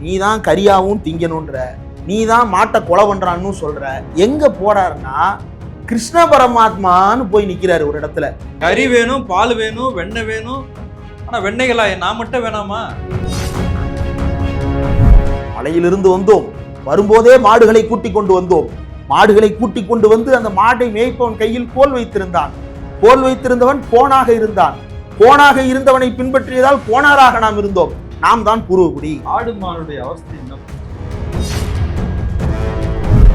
நீ தான் கரியாவும் திங்கணுன்ற நீ தான் மாட்டை கொலை பண்றான்னு சொல்ற எங்க போறாருன்னா கிருஷ்ண பரமாத்மான்னு போய் நிக்கிறாரு ஒரு இடத்துல. கறி வேணும் பால் வேணும் வெண்ணெய் வேணும். ஆனா வெண்ணெய்களா? நான் மட்டும் வேணாமா? மலையிலிருந்து வந்தோம். வரும்போதே மாடுகளை கூட்டிக் கொண்டு வந்தோம். மாடுகளை கூட்டிக் கொண்டு வந்து அந்த மாடை மேய்ப்பவன் கையில் கோல் வைத்திருந்தான். கோல் வைத்திருந்தவன் கோணாக இருந்தான். கோணாக இருந்தவனை பின்பற்றியதால் கோணாராக நாம் இருந்தோம். நாம் தான் பூர்வகுடி. ஆடு மானுடைய அவஸ்தை என்ன?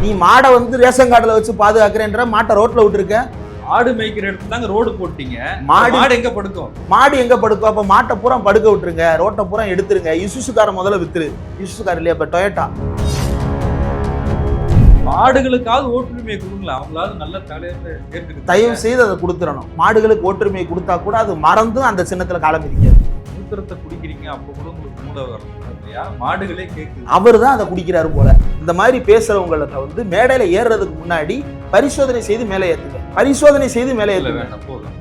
நீ மாடை வந்து ரேஷன் கார்டுல வச்சு பாதுகாக்கிறேன்ற மாட்டை ரோட்ல விட்டுருக்க. ஆடு மேய்க்கிற இடத்துல தாங்க ரோடு போட்டீங்க. மாடு மாடு எங்க படுக்கும்? மாடு எங்க படுக்கும்? அப்ப மாட்டை பூரா படுக்க விட்டுருங்க. ரோட்டை பூரா எடுத்துருங்க. இசுசுக்கார முதல்ல வித்துரு. இசுசுக்கார இல்லையா? இப்ப டொயட்டா. மாடுகளுக்காவது ஓட்டுரிமையை கொடுங்களா அவங்களாவது நல்ல ஏற்றுக்கிட்டு தயவு செய்து அதை கொடுத்துடணும். மாடுகளுக்கு ஒற்றுமையை கொடுத்தா கூட அது மறந்தும் அந்த சின்னத்துல காலம் மிதிக்காது. மூத்திரத்தை குடிக்கிறீங்க அப்ப கூட உங்களுக்கு மூளை வரும். இல்லையா மாடுகளே கேக்குது அவர் தான் அதை குடிக்கிறாரு போல. இந்த மாதிரி பேசுறவங்களுக்கு வந்து மேடையில ஏறுறதுக்கு முன்னாடி பரிசோதனை செய்து மேலே ஏத்துங்க. பரிசோதனை செய்து மேலே ஏத்துங்க. வேண்டாம் போதும்.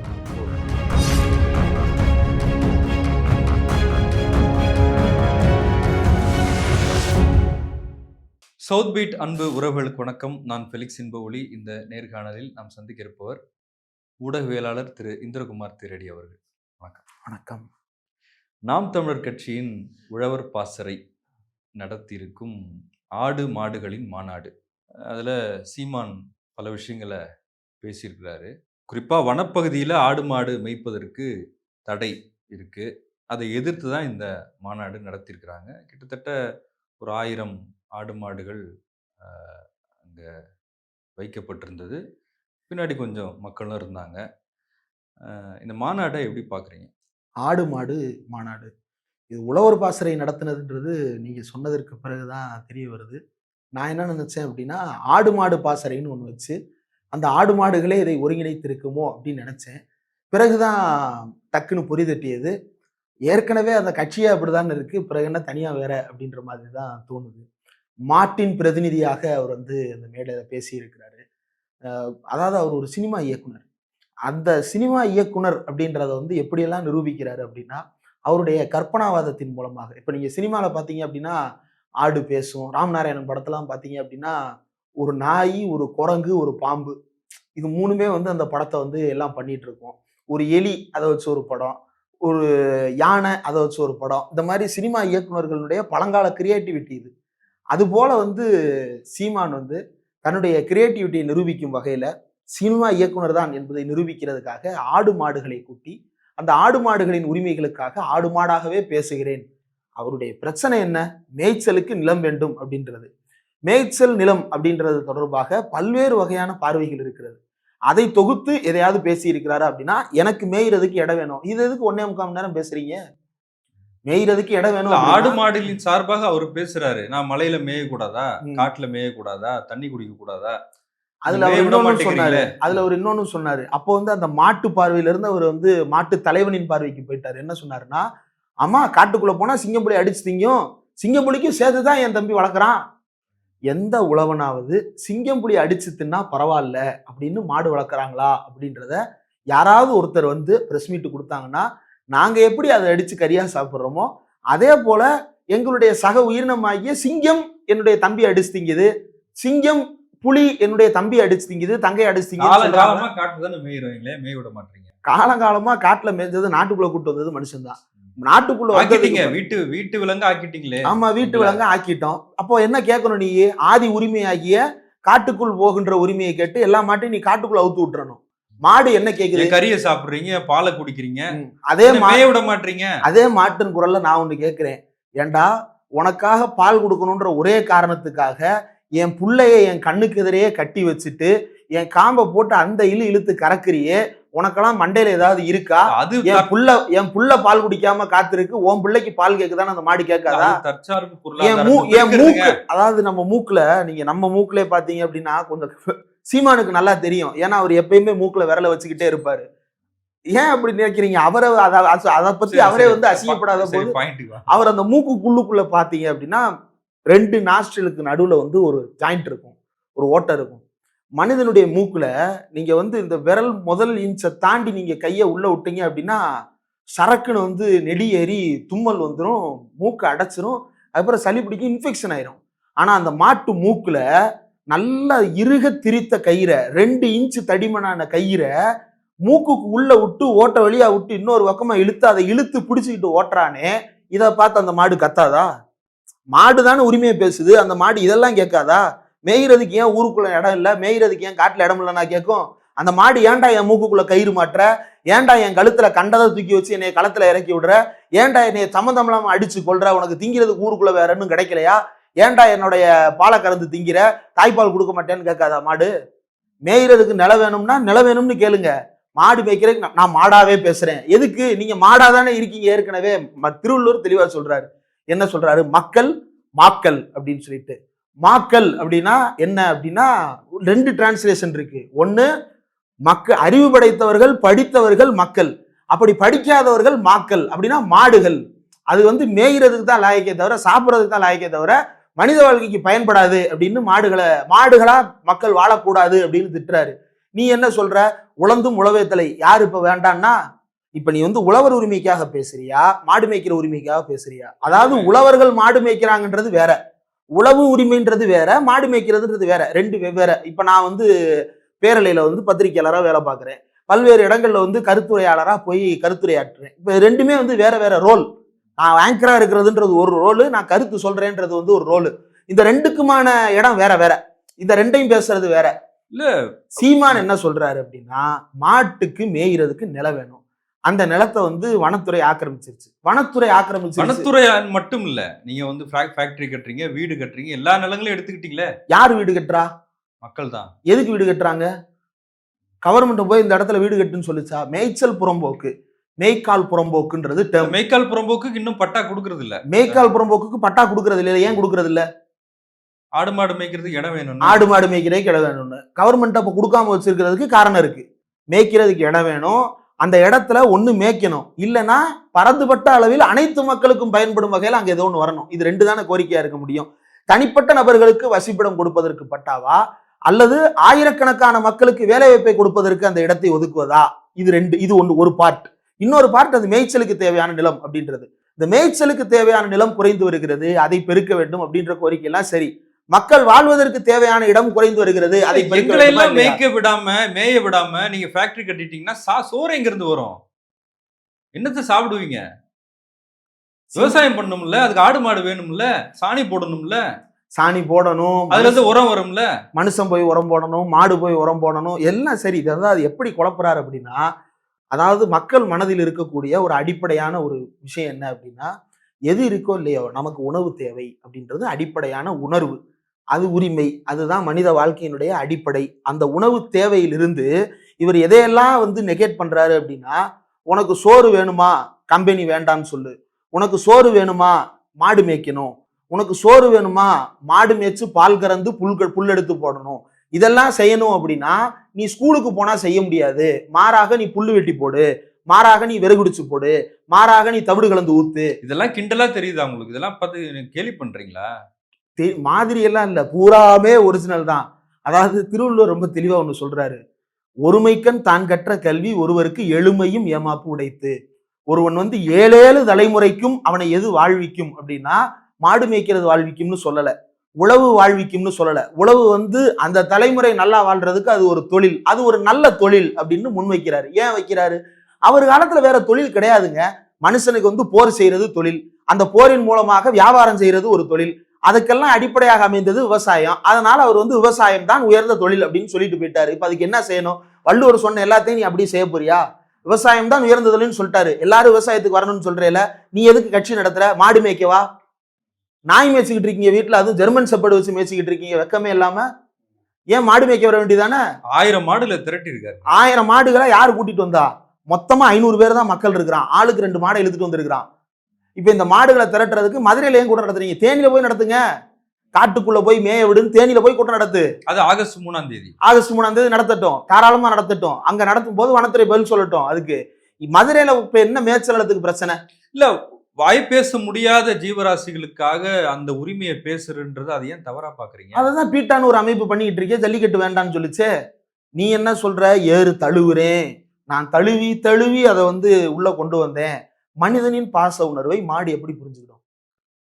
சவுத் பீட் அன்பு உறவுகளுக்கு வணக்கம். நான் ஃபெலிக்ஸ் இன்பஒளி இந்த நேர்காணலில் நாம் சந்திக்க இருப்பவர் ஊடகவியலாளர் திரு இந்திரகுமார் திரடி அவர்கள். வணக்கம். நாம் தமிழர் கட்சியின் உழவர் பாசறை நடத்தியிருக்கும் ஆடு மாடுகளின் மாநாடு. அதில் சீமான் பல விஷயங்களை பேசியிருக்கிறாரு. குறிப்பாக வனப்பகுதியில் ஆடு மாடு மேய்ப்பதற்கு தடை இருக்குது அதை எதிர்த்து தான் இந்த மாநாடு நடத்தியிருக்கிறாங்க. கிட்டத்தட்ட ஒரு ஆயிரம் ஆடு மாடுகள் அங்கே வைக்கப்பட்டிருந்தது. பின்னாடி கொஞ்சம் மக்களும் இருந்தாங்க. இந்த மாநாடை எப்படி பார்க்குறீங்க? ஆடு மாடு மாநாடு. இது உழவர் பாசறை நடத்துனதுன்றது நீங்கள் சொன்னதற்கு பிறகு தான் தெரிய வருது. நான் என்ன நினச்சேன் அப்படின்னா ஆடு மாடு பாசறைன்னு ஒன்று வச்சு அந்த ஆடு மாடுகளே இதை ஒருங்கிணைத்திருக்குமோ அப்படின்னு நினச்சேன். பிறகுதான் டக்குன்னு பொறி தட்டியது. ஏற்கனவே அந்த கட்சியே அப்படிதான் இருக்குது பிறகு என்ன தனியாக வேற அப்படின்ற மாதிரி தான் தோணுது. மாட்டின் பிரதிநிதியாக அவர் வந்து அந்த மேடையில் பேசியிருக்கிறாரு. அதாவது அவர் ஒரு சினிமா இயக்குனர். அந்த சினிமா இயக்குனர் அப்படின்றத வந்து எப்படியெல்லாம் நிரூபிக்கிறாரு அப்படின்னா அவருடைய கற்பனாவாதத்தின் மூலமாக. இப்போ நீங்கள் சினிமாவில் பார்த்தீங்க அப்படின்னா ஆடு பேசும் ராமநாராயணன் படத்தெல்லாம் பார்த்தீங்க அப்படின்னா ஒரு நாய் ஒரு குரங்கு ஒரு பாம்பு. இது மூணுமே வந்து அந்த படத்தை வந்து எல்லாம் பண்ணிட்டு இருக்கோம் ஒரு எலி அதை வச்சு ஒரு படம். ஒரு யானை அதை வச்சு ஒரு படம். இந்த மாதிரி சினிமா இயக்குனர்களுடைய பழங்கால கிரியேட்டிவிட்டி இது. அதுபோல் வந்து சீமான் வந்து தன்னுடைய கிரியேட்டிவிட்டியை நிரூபிக்கும் வகையில் சினிமா இயக்குனர் தான் என்பதை நிரூபிக்கிறதுக்காக ஆடு மாடுகளை கூட்டி அந்த ஆடு மாடுகளின் உரிமைகளுக்காக ஆடு மாடாகவே பேசுகிறேன். அவருடைய பிரச்சனை என்ன? மேய்ச்சலுக்கு நிலம் வேண்டும் அப்படின்றது. மேய்ச்சல் நிலம் அப்படின்றது தொடர்பாக பல்வேறு வகையான பார்வைகள் இருக்கிறது. அதை தொகுத்து எதையாவது பேசி இருக்கிறாரு அப்படின்னா எனக்கு மேய்கிறதுக்கு இடம் வேணும். இது எதுக்கு ஒன்னே முக்கால் மணி நேரம் பேசுறீங்க? மேய்றதுக்கு இடம் வேணும் ஆடு மாடுகளின் சார்பாக அவர் பேசுறாரு. நான் மலையில மேயக்கூடாதா? ம். காட்டுல மேயக்கூடாதா? தண்ணி குடிக்க கூடாதா அதுல அவர் மேய இன்னொன்னு சொன்னாரு. அதுல அவர் இன்னொன்னு சொன்னாரு. அப்போ வந்து அந்த மாட்டு பார்வையில இருந்து அவர் வந்து மாட்டு தலைவனின் பார்வைக்கு போயிட்டாரு. என்ன சொன்னாருன்னா அம்மா காட்டுக்குள்ள போனா சிங்கப்புலி அடிச்சு திங்கும். சிங்கப்புலிக்கும் சேர்த்துதான் என் தம்பி வளர்க்குறான். எந்த உழவனாவது சிங்கம்புலி அடிச்சு தின்னா பரவாயில்ல அப்படின்னு மாடு வளர்க்குறாங்களா அப்படின்றத யாராவது ஒருத்தர் வந்து பிரஸ் மீட் கொடுத்தாங்கன்னா நாங்க எப்படி அதை அடிச்சு கறியா சாப்பிட்றோமோ அதே போல எங்களுடைய சக உயிரினமாகிய சிங்கம் என்னுடைய தம்பி அடிச்சு திங்குது. சிங்கம் புலி என்னுடைய தம்பி அடிச்சு திங்குது. தங்கை அடிச்சு திங்குது தானே காலங்காலமா காட்டுல மேய்ஞ்சது நாட்டுக்குள்ள கூட்டு வந்தது மனுஷன்தான். நாட்டுக்குள்ள ஆக்கிட்டீங்க. வீட்டு வீட்டு விலங்கு ஆக்கிட்டீங்களே. ஆமா வீட்டு விலங்க ஆக்கிட்டோம். அப்போ என்ன கேட்கணும் நீ? ஆதி உரிமையாகிய காட்டுக்குள் போகின்ற உரிமையை கேட்டு எல்லா மாட்டையும் நீ காட்டுக்குள்ள அவுத்து விட்டுறணும். மாடு என்ன கேக்குது? கறியை சாப்பிடுறீங்க பாலை குடிக்கிறீங்க அதே மேய விட மாட்டீங்க. அதே மாட்டின் குரல்ல நான் ஒண்ணு கேட்கிறேன் ஏண்டா உனக்காக பால் கொடுக்கணுன்ற ஒரே காரணத்துக்காக என் புள்ளைய என் கண்ணுக்கு எதிரையே கட்டி வச்சுட்டு என் காம்பை போட்டு அந்த இழு இழுத்து கறக்குறியே உனக்கெல்லாம் மண்டையில ஏதாவது இருக்கா? அது என் புள்ள என் புள்ள பால் குடிக்காம காத்திருக்கு உன் பிள்ளைக்கு பால் கேக்குதான்னு அந்த மாடு கேட்காதா? தற்சார்பு என் மூக்கு அதாவது நம்ம மூக்குல நீங்க நம்ம மூக்குல பாத்தீங்க அப்படின்னா கொஞ்சம் சீமானுக்கு நல்லா தெரியும். ஏன்னா அவர் எப்பயுமே மூக்குல விரல வச்சுக்கிட்டே இருப்பாரு. ஏன் அப்படி நினைக்கிறீங்க? அவரை அத- பத்தி அவரே வந்து அசிங்கப்படாத போது அவர் அந்த மூக்குக்குள்ளுக்குள்ள பாத்தீங்க அப்படின்னா ரெண்டு நாஸ்ட்ரலுக்கு நடுவுல வந்து ஒரு ஜாயிண்ட் இருக்கும். ஒரு ஓட்டை இருக்கும். மனிதனுடைய மூக்குல நீங்க வந்து இந்த விரல் முதல் இன்ச்சை தாண்டி நீங்க கையை உள்ள விட்டீங்க அப்படின்னா சரக்குன்னு வந்து நெடி ஏறி தும்மல் வந்துடும் மூக்கு அடைச்சிரும் அதுக்கப்புறம் சளி பிடிக்கும் இன்ஃபெக்ஷன் ஆயிரும். ஆனா அந்த மாட்டு மூக்குல நல்லா இறுக திரித்த கயிறை ரெண்டு இன்ச்சு தடிமனான கயிறை மூக்குக்கு உள்ள விட்டு ஓட்ட வழியா விட்டு இன்னொரு பக்கமா இழுத்து அதை இழுத்து பிடிச்சிக்கிட்டு ஓட்டுறானே இதை பார்த்து அந்த மாடு கத்தாதா? மாடு தானே உரிமையை பேசுது அந்த மாடு இதெல்லாம் கேட்காதா? மேய்கிறதுக்கு ஏன் ஊருக்குள்ள இடம் இல்லை? மேய்கிறதுக்கு ஏன் காட்டில் இடம் இல்லைன்னா கேட்கும்? அந்த மாடு ஏன்டா என் மூக்குக்குள்ள கயிறு மாட்டுற? ஏன்டா என் கழுத்துல கண்டதை தூக்கி வச்சு என்னை களத்துல இறக்கி விடுற? ஏன்டா என்னை சம்மந்தம் இல்லாமல் அடிச்சு கொள்ற உனக்கு திங்கிறதுக்கு ஊருக்குள்ள வேற இன்னும் கிடைக்கலையா? ஏன்டா என்னுடைய பாலை கறந்து திங்கிற? தாய்ப்பால் கொடுக்க மாட்டேன்னு கேட்காதா மாடு? மேய்கிறதுக்கு நில வேணும்னா நில வேணும்னு கேளுங்க. மாடு மேய்க்கிறதுக்கு நான் மாடாவே பேசுறேன். எதுக்கு? நீங்க மாடா தானே இருக்கீங்க ஏற்கனவே. ம- தெளிவா சொல்றாரு. என்ன சொல்றாரு? மக்கள் மாக்கள் அப்படின்னு சொல்லிட்டு. மாக்கள் அப்படின்னா என்ன அப்படின்னா ரெண்டு டிரான்ஸ்லேஷன் இருக்கு. ஒன்று மக்கள் அறிவு படைத்தவர்கள் படித்தவர்கள் மக்கள். அப்படி படிக்காதவர்கள் மாக்கள். அப்படின்னா மாடுகள். அது வந்து மேய்கிறதுக்கு தான் லாயக்கே தவிர சாப்பிட்றதுக்கு தான் லாயக்கே தவிர மனித வாழ்க்கைக்கு பயன்படாது அப்படின்னு மாடுகளை மாடுகளா மக்கள் வாழக்கூடாது அப்படின்னு திட்டுறாரு. நீ என்ன சொல்ற? உழந்தும் உழவேத்தலை யார் இப்ப வேண்டான்னா இப்ப நீ வந்து உழவர் உரிமைக்காக பேசுறியா? மாடு மேய்க்கிற உரிமைக்காக பேசுறியா? அதாவது உழவர்கள் மாடு மேய்க்கிறாங்கன்றது வேற. உழவு உரிமைன்றது வேற மாடு மேய்க்கிறதுன்றது வேற. ரெண்டு வெவ்வேறு. இப்ப நான் வந்து பேரலையில வந்து பத்திரிகையாளராக வேலை பார்க்குறேன். பல்வேறு இடங்கள்ல வந்து கருத்துரையாளராக போய் கருத்துரையாற்றுறேன். இப்போ ரெண்டுமே வந்து வேற வேற ரோல் நான் ஆங்கரா இருக்கிறதுன்றது ஒரு ரோலு நான் கருத்து சொல்றேன்றது வந்து ஒரு ரோலு இந்த ரெண்டுக்குமான இடம் வேற வேற. இந்த ரெண்டையும் பேசுறது வேற. இல்ல. சீமான் என்ன சொல்றாரு அப்படின்னா மாட்டுக்கு மேய்கிறதுக்கு நிலம் வேணும். அந்த நிலத்தை வந்து வனத்துறை ஆக்கிரமிச்சிருச்சு. வனத்துறை ஆக்கிரமிச்சிருச்சு. வனத்துறை மட்டும் இல்ல நீங்க வந்து ஃபேக்டரி கட்டுறீங்க வீடு கட்டுறீங்க எல்லா நிலங்களையும் எடுத்துக்கிட்டீங்களே? யார் வீடு கட்டுறா? மக்கள் தான் எதுக்கு வீடு கட்டுறாங்க? கவர்மெண்ட் போய் இந்த இடத்துல வீடு கட்டுன்னு சொல்லுச்சா? மேய்ச்சல் புறம்போக்கு. மேய்க்கால் புறம்போக்குன்றது டேர்ம் மேய்க்கால் புறம்போக்கு இன்னும் பட்டா கொடுக்கறது இல்ல மேய்க்கால் புறம்போக்குக்கு பட்டா கொடுக்கறது இல்ல ஏன் கொடுக்கறது இல்ல ஆடு மாடு மேய்க்கிறதுக்கு இடம் வேணும் ஆடு மாடு மேய்க்கிறதுக்கு இடம் வேணும்னு. கவர்மெண்ட் அப்ப கொடுக்காம வச்சிருக்கிறதுக்கு காரணம் இருக்கு. மேய்க்கிறதுக்கு இடம் வேணும். அந்த இடத்துல ஒண்ணு மேய்க்கணும். இல்லைன்னா பரந்துபட்ட அளவில் அனைத்து மக்களுக்கும் பயன்படும் வகையில் அங்க ஏதோ ஒன்று வரணும். இது ரெண்டு தானே கோரிக்கையா இருக்க முடியும். தனிப்பட்ட நபர்களுக்கு வசிப்பிடம் கொடுப்பதற்கு பட்டாவா? அல்லது ஆயிரக்கணக்கான மக்களுக்கு வேலைவாய்ப்பை கொடுப்பதற்கு அந்த இடத்தை ஒதுக்குவதா? இது ரெண்டு இது ஒன்று ஒரு பார்ட் இன்னொரு பார்ட் அது மேய்ச்சலுக்கு தேவையான நிலம் அப்படின்றது. இந்த மேய்ச்சலுக்கு தேவையான நிலம் குறைந்து வருகிறது அதை பெருக்க வேண்டும் அப்படின்ற கோரிக்கை எல்லாம் சரி. மக்கள் வாழ்வதற்கு தேவையான இடம் குறைந்து வருகிறது அதை எல்லாம்? மேய்க்க விடாம மேய விடாம நீங்க ஃபேக்டரி கட்டிட்டீங்கன்னா சா சோறு எங்க இருந்து வரும்? என்னத்தை சாப்பிடுவீங்க? விவசாயம் பண்ணணும்ல அதுக்கு ஆடு மாடு வேணும்ல சாணி போடணும்ல. சாணி போடணும் அதுல இருந்து உரம் வரும்ல. மனுஷன் போய் உரம் போடணும் மாடு போய் உரம் போடணும் எல்லாம் சரி. இது அது எப்படி குழப்புறாரு அப்படின்னா அதாவது மக்கள் மனதில் இருக்கக்கூடிய ஒரு அடிப்படையான ஒரு விஷயம் என்ன அப்படின்னா எது இருக்கோ இல்லையோ நமக்கு உணவு தேவை அப்படின்றது அடிப்படையான உணர்வு. அது உரிமை அதுதான் மனித வாழ்க்கையினுடைய அடிப்படை. அந்த உணவு தேவையிலிருந்து இவர் எதையெல்லாம் வந்து நெகேட் பண்றாரு அப்படின்னா உனக்கு சோறு வேணுமா? கம்பெனி வேண்டான்னு சொல்லு. உனக்கு சோறு வேணுமா? மாடு மேய்க்கணும். உனக்கு சோறு வேணுமா? மாடு மேய்ச்சு பால் கறந்து புல் புல் எடுத்து போடணும். இதெல்லாம் செய்யணும் அப்படின்னா நீ ஸ்கூலுக்கு போனா செய்ய முடியாது. மாறாக நீ புல்லு வெட்டி போடு. மாறாக நீ விறகுடிச்சு போடு. மாறாக நீ தவிடு கலந்து ஊத்து. இதெல்லாம் கிண்டலா தெரியுதா உங்களுக்கு? இதெல்லாம் பார்த்து நீங்க கேலி பண்றீங்களா? மாதிரி எல்லாம் இல்ல. பூராமே ஒரிஜினல் தான். அதாவது திருவள்ளுவர் ரொம்ப தெளிவா ஒண்ணு சொல்றாரு. ஒருமைக்கண் தான் கற்ற கல்வி ஒருவருக்கு எளிமையும் ஏமாப்பு உடைத்து. ஒருவன் வந்து ஏழேழு தலைமுறைக்கும் அவனை எது வாழ்விக்கும்? அப்படின்னா மாடு மேய்க்கிறது வாழ்விக்கும்னு சொல்லல. உழவு வாழ்விக்கும்னு சொல்லலை. உழவு வந்து அந்த தலைமுறை நல்லா வாழ்றதுக்கு அது ஒரு தொழில். அது ஒரு நல்ல தொழில் அப்படின்னு முன்வைக்கிறாரு ஏன் வைக்கிறாரு? அவர் காலத்துல வேற தொழில் கிடையாதுங்க. மனுஷனுக்கு வந்து போர் செய்யறது தொழில். அந்த போரின் மூலமாக வியாபாரம் செய்யறது ஒரு தொழில். அதுக்கெல்லாம் அடிப்படையாக அமைந்தது விவசாயம். அதனால அவர் வந்து விவசாயம் தான் உயர்ந்த தொழில் அப்படின்னு சொல்லிட்டு போயிட்டாரு. இப்போ அதுக்கு என்ன செய்யணும்? வள்ளுவர் சொன்ன எல்லாத்தையும் நீ அப்படியே செய்ய போறியா? விவசாயம் தான் உயர்ந்த தொழில்னு சொல்லிட்டாரு. எல்லாரும் விவசாயத்துக்கு வரணும்னு சொல்றேல. நீ எதுக்கு கட்சி நடத்துற? மாடு மேய்க்கவா? நாய் மேய்ச்சிக்கிட்டு இருக்கீங்க வீட்டுல அதுவும் ஜெர்மன் செப்பர்டு வச்சு மேய்ச்சிக்கிட்டு இருக்கீங்க வெக்கமே இல்லாம? ஏன் மாடு மேய்க்க வர வேண்டியதானே ஆயிரம் மாடுல திரட்டி இருக்காரு ஆயிரம் மாடுகளை யார் கூட்டிட்டு வந்தா? மொத்தமா ஐநூறு பேர் தான் மக்கள் இருக்கிறான். ஆளுக்கு ரெண்டு மாடை இழுத்துட்டு வந்திருக்கிறான். இப்ப இந்த மாடுகளை திரட்டுறதுக்கு மதுரையில ஏன் கூட்டம் நடத்துறீங்க? தேனியில போய் நடத்துங்க. காட்டுக்குள்ள போய் மேய விடுன்னு தேனியில போய் கூட்டம் நடத்து. அது ஆகஸ்ட் மூணாம் தேதி. ஆகஸ்ட் மூணாம் தேதி நடத்தட்டும். தாராளமா நடத்தட்டும். அங்க நடத்தும் போது வனத்துறை பதில் சொல்லட்டும். அதுக்கு. மதுரையில இப்ப என்ன மேய்ச்சல் பிரச்சனை? இல்ல வாய் பேச முடியாத ஜீவராசிகளுக்காக அந்த உரிமையை பேசுறன்றது அதை ஏன் தவறா பாக்குறீங்க? அதான் பீட்டான்னு ஒரு அமைப்பு பண்ணிக்கிட்டு இருக்கே ஜல்லிக்கட்டு வேண்டாம்னு சொல்லிச்சே. நீ என்ன சொல்ற? ஏறு தழுவுறேன். நான் தழுவி தழுவி அதை வந்து உள்ள கொண்டு வந்தேன். மனிதனின் பாச உணர்வை மாடு எப்படி புரிஞ்சுக்கிடும்?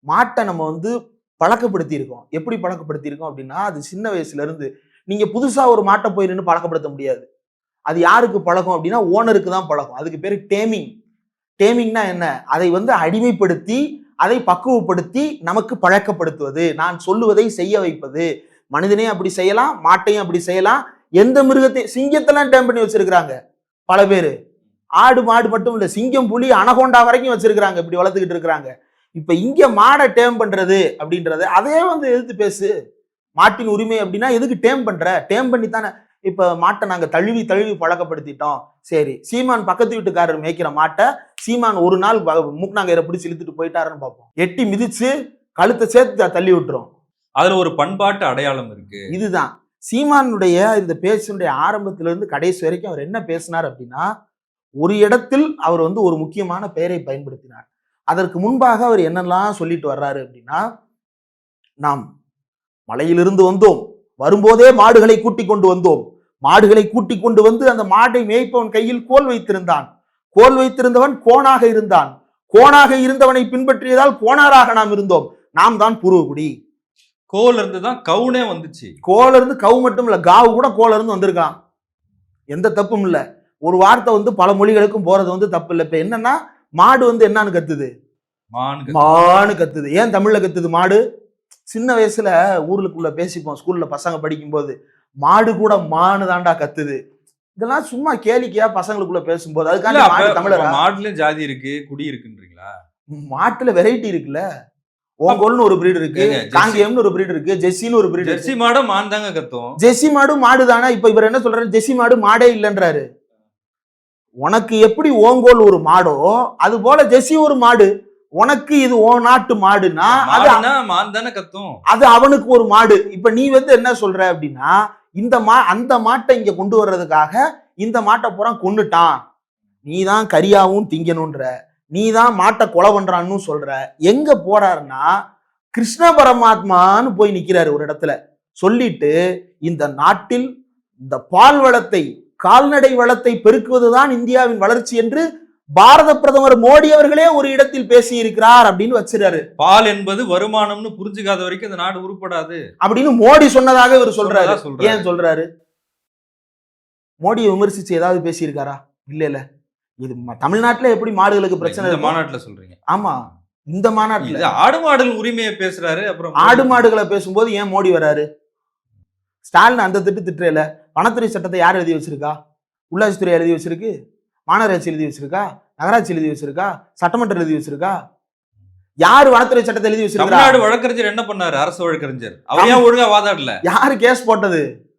மாட்டை நம்ம வந்து பழக்கப்படுத்தி இருக்கோம் எப்படி பழக்கப்படுத்தி இருக்கோம் அப்படின்னா அது சின்ன வயசுல இருந்து நீங்க புதுசா ஒரு மாட்டை போய் நின்று பழக்கப்படுத்த முடியாது. அது யாருக்கு பழக்கம் அப்படின்னா ஓனருக்கு தான் பழக்கம். அதுக்கு பேரு டேமிங் டேமிங்னா என்ன? அதை வந்து அடிமைப்படுத்தி அதை பக்குவப்படுத்தி நமக்கு பழக்கப்படுத்துவது. நான் சொல்லுவதை செய்ய வைப்பது. மனிதனையும் அப்படி செய்யலாம் மாட்டையும் அப்படி செய்யலாம். எந்த மிருகத்தையும் சிங்கத்தெல்லாம் டேம் பண்ணி வச்சிருக்கிறாங்க. பல பேர். ஆடு மாடு மட்டும் இல்லை சிங்கம் புலி அனகோண்டா வரைக்கும் வச்சிருக்கிறாங்க. இப்படி வளர்த்துக்கிட்டு இருக்கிறாங்க. இப்போ இங்கே மாடை டேம் பண்ணுறது அப்படின்றது அதே வந்து எதிர்த்து பேசு. மாட்டின் உரிமை அப்படின்னா எதுக்கு டேம் பண்ணுற டேம் பண்ணி தானே. இப்போ மாட்டை நாங்கள் தழுவி தழுவி பழக்கப்படுத்திட்டோம். சரி சீமான் பக்கத்து வீட்டுக்காரர் மேய்க்கிற மாட்டை சீமான் ஒரு நாள் மூக்கனாங்கயிறை பிடிச்சி இழுத்துட்டு போயிட்டாருன்னு பார்ப்போம். எட்டி மிதிச்சு கழுத்தை சேர்த்து தள்ளி விட்டுரும். அதுல ஒரு பண்பாட்டு அடையாளம் இருக்கு. இதுதான். சீமானுடைய இந்த பேச்சினுடைய ஆரம்பத்துல இருந்து கடைசி வரைக்கும் அவர் என்ன பேசினார் அப்படின்னா ஒரு இடத்தில் அவர் வந்து ஒரு முக்கியமான பெயரை பயன்படுத்தினார். அதற்கு முன்பாக அவர் என்னெல்லாம் சொல்லிட்டு வர்றாரு அப்படின்னா நாம் மலையிலிருந்து வந்தோம். வரும்போதே மாடுகளை கூட்டிக் கொண்டு வந்தோம். மாடுகளை கூட்டிக் கொண்டு வந்து அந்த மாடை மேய்ப்பவன் கையில் கோல் வைத்திருந்தான். கோல் வைத்திருந்தவன் கோணாக இருந்தான். கோணாக இருந்தவனை பின்பற்றியதால் கோணாராக நாம் இருந்தோம். நாம் தான் பூர்வகுடி கோல இருந்து தான் கவுனே வந்துச்சு. கோல இருந்து கவு மட்டும் இல்ல காவு கூட கோல இருந்து வந்திருக்கான். எந்த தப்பும் இல்ல. ஒரு வார்த்தை வந்து பல மொழிகளுக்கும் போறது வந்து தப்பு இல்லை. இப்ப என்னன்னா மாடு வந்து என்னன்னு கத்துது? மானு கத்துது. ஏன் தமிழ்ல கத்துது மாடு? சின்ன வயசுல ஊருக்குள்ள பேசிப்போம் ஸ்கூல்ல பசங்க படிக்கும்போது. மாடு கூட மானு தாண்டா கத்துது. இதெல்லாம் சும்மா கேலிக்கையா பசங்களுக்குள்ள பேசும்போது. மாடு தமிழரா? மாடுலயும் ஜாதி இருக்கு குடி இருக்குன்றீங்களா? மாட்டுல வெரைட்டி இருக்குல்ல. ஓங்கோல்னு ஒரு பிரீடு இருக்கு காங்கேயம்னு ஒரு பிரீடு இருக்கு ஜெர்சின்னு ஒரு பிரீடு ஜெர்சி மாட மான் தாங்க கத்தும். ஜெர்சி மாடு மாடு தானே இப்ப இவர் என்ன சொல்றாரு? ஜெர்சி மாடு மாடே இல்லைன்றாரு. உனக்கு எப்படி ஓங்கோல் ஒரு மாடோ அது போல ஜெர்சி ஒரு மாடு. உனக்கு இது ஓ நாட்டு மாடுனா அது மான் தானே கத்தும். அது அவனுக்கு ஒரு மாடு. இப்ப நீ வந்து என்ன சொல்ற அப்படின்னா இந்த மா அந்த மாட்டை இங்க கொண்டு வர்றதுக்காக இந்த மாட்டை பூரா கொண்டுட்டான் நீ தான் கரியாவும் திங்கணுன்ற நீ தான் மாட்டை கொலை பண்றான்னு சொல்ற எங்க போறாருன்னா கிருஷ்ண பரமாத்மான்னு போய் நிக்கிறாரு ஒரு இடத்துல. சொல்லிட்டு இந்த நாட்டில் இந்த பால் வளத்தை கால்நடை வளத்தை பெருக்குவதுதான் இந்தியாவின் வளர்ச்சி என்று பாரத பிரதமர் மோடி அவர்களே ஒரு இடத்தில் பேசி இருக்கிறார் அப்படின்னு வச்சிருக்காரு. பால் என்பது வருமானம்னு புரிஞ்சுக்காத வரைக்கும் இந்த நாடு உருப்படாது. அப்படின்னு மோடி சொன்னதாக இவர் சொல்றாரு. ஏன் சொல்றாரு? மோடியை விமர்சிச்சு ஏதாவது பேசியிருக்காரா? இல்ல இல்ல இது தமிழ்நாட்டுல எப்படி மாடுகளுக்கு பிரச்சனை? மாநாட்டுல சொல்றீங்க. ஆமா இந்த மாநாட்டுல. ஆடு மாடுகள் உரிமையை பேசுறாரு அப்புறம் ஆடு மாடுகளை பேசும்போது ஏன் மோடி வராரு? ஸ்டாலின் அந்த திட்டு திட்டுறல வனத்துறை சட்டத்தை யார் எழுதி வச்சிருக்கா? உள்ளாட்சித்துறை எழுதி வச்சிருக்கு. மாநகராட்சி எழுதி வச்சிருக்கா? நகராட்சி எழுதி வச்சிருக்கா? சட்டமன்றம் எழுதி வச்சிருக்கா? யாரு வனத்துறை சட்டத்தை எழுதி வச்சிருக்கா? வழக்கறிஞர் என்ன பண்ணாரு? அரசு வழக்கறிஞர். அவர் ஏன் ஒழுங்கா வாதாடல? யாரு கேஸ் போட்டது?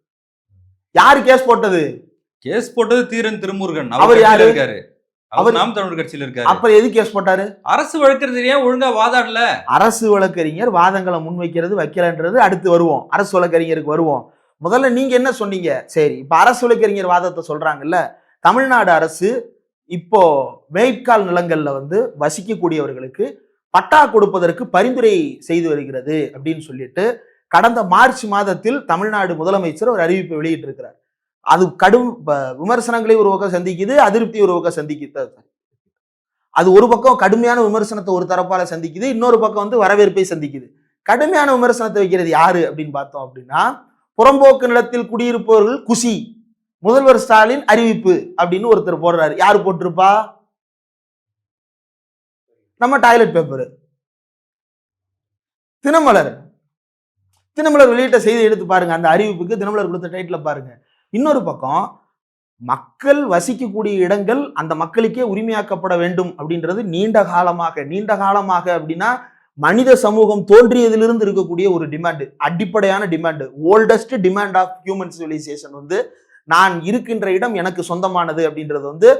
யாரு கேஸ் போட்டது? கேஸ் போட்டது தீரன் திருமுருகன். அவர் யாரு? இருக்காரு. அவர் அவர்- நாம் தமிழர் கட்சியில இருக்காரு. அப்புறம் எது கேஸ் போட்டாரு? அரசு வழக்கறிஞர் ஏன் ஒழுங்கா வாதாடல? அரசு வழக்கறிஞர் வாதங்களை முன்வைக்கிறது வைக்கலன்றது அடுத்து வருவோம். அரசு வழக்கறிஞருக்கு வருவோம். முதல்ல நீங்க என்ன சொன்னீங்க? சரி இப்ப அரசு வழக்கறிஞர் வாதத்தை சொல்றாங்கல்ல தமிழ்நாடு அரசு இப்போ மேய்க்கால் நிலங்கள்ல வந்து வசிக்கக்கூடியவர்களுக்கு பட்டா கொடுப்பதற்கு பரிந்துரை செய்து வருகிறது அப்படின்னு சொல்லிட்டு கடந்த மார்ச் மாதத்தில் தமிழ்நாடு முதலமைச்சர் ஒரு அறிவிப்பை வெளியிட்டிருக்கிறார். அது கடும் ப- விமர்சனங்களை ஒரு பக்கம் சந்திக்குது அதிருப்தி ஒரு பக்கம் சந்திக்குது. அது ஒரு பக்கம் கடுமையான விமர்சனத்தை ஒரு தரப்பால சந்திக்குது இன்னொரு பக்கம் வந்து வரவேற்பை சந்திக்குது. கடுமையான விமர்சனத்தை வைக்கிறது யாரு அப்படின்னு பார்த்தோம் அப்படின்னா புறம்போக்கு நிலத்தில் குடியிருப்பவர்கள் குஷி முதல்வர் ஸ்டாலின் அறிவிப்பு அப்படின்னு ஒருத்தர் போடுறாரு. யார் போட்டிருப்பா? நம்ம டாய்லெட் பேப்பர் தினமலர். தினமலர் வெளியிட்ட செய்தி எடுத்து பாருங்க. அந்த அறிவிப்புக்கு தினமலர் கொடுத்த டைட்டில் பாருங்க. இன்னொரு பக்கம் மக்கள் வசிக்கக்கூடிய இடங்கள் அந்த மக்களுக்கே உரிமையாக்கப்பட வேண்டும் அப்படின்றது நீண்ட காலமாக நீண்ட காலமாக அப்படின்னா மனித சமூகம் தோன்றியதிலிருந்து இருக்கக்கூடிய ஒரு டிமாண்ட் அடிப்படையான demand oldest demand of human civilisation வந்து நான் இருக்கின்ற இடம் எனக்கு சொந்தமானது அப்படின்றது வந்து